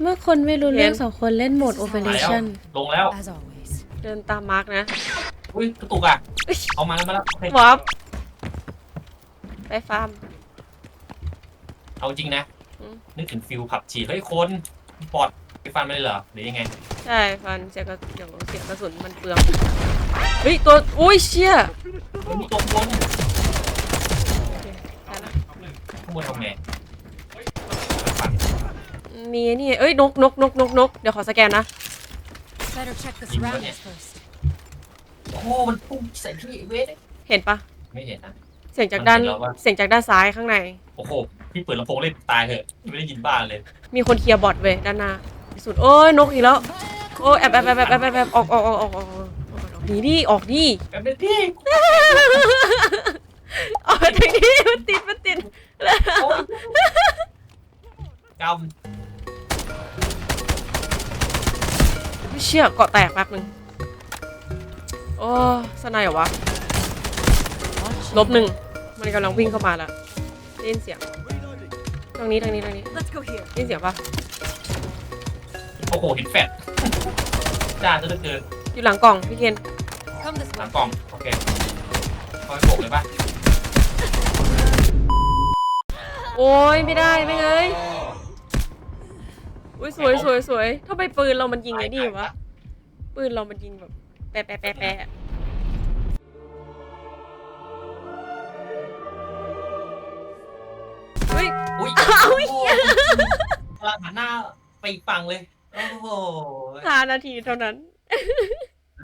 เมื่อคนไม่รู้เรื่องเห็นสองคนเล่นโหมดมาแล้ว Operation ลงแล้ว As always. เดินตามมาร์กนะอุ้ยกระตุกอะ เอามาแล้วมาแล้วโอเควับไปฟาร์ม เอาจริงนะ อืม นึกถึงฟิลผับฉีดเฮ้ยคนปอดไปฟันมันเลยเหรอหรือยังไง ใช่ฟันเสียกระอย่างเสียกระสุนมันเปลืองเฮ้ยตัวอุ้ยเชี่ยมันมีตัวบนได้ละข้างบนทำไงฟัน มีไอ้นี่เอ้ยนกนกนกนกนกเดี๋ยวขอสแกนนะ Better check the You got surroundings it. first. โอ้โหมันพุ่งใส่พี่เวทเห็นปะไม่เห็นนะ เสียงจากด้านมันเห็นแล้วปะ เสียงจากด้านซ้ายข้างใน โอ้โหพี่เปิดลำโพงเล่นตายเถอะไม่ได้ยินบ้านเลยมีคนเคลียร์บอทเว้ยด้านหน้าสุดโอ้ยนกอีกแล้วโอ้ยแอบแอบแอบแอบแอบแอบแอบออกออกออกออกออกออกหนีดิออกดิแบบนี้พี่ออกทางนี้มันติดมันติด โอ๊ย กเชี่ยเกาะแตกแป๊บนึง โอ้สนายเหรอวะ ลบหนึ่ง มันกำลังวิ่งเข้ามาแล้วได้ยินเสียง ตรงนี้ทางนี้ทางนี้ Let's go here. ได้ยินเสียงปะำโอ้โหเห็นแฟดจ้าจะเหลือเกินอยู่หลังกล่องพี่เคน Come this หลัง way. กล่อง โอเคคอยโบกเลยปะโอ้ยไม่ได้ไม่เงย อุ้ยสวยสวยสวยทำไมปืนเรามันยิงไอ้นี่วะ ปืนเรามันยิงแบบ แปะแปะแปะแปะเฮ้ย อุ้ยอ้าวเหี้โอ้ย กำลังหันหน้าไปอีกฝั่งเลย โอ้โห ห้านาทีเท่านั้น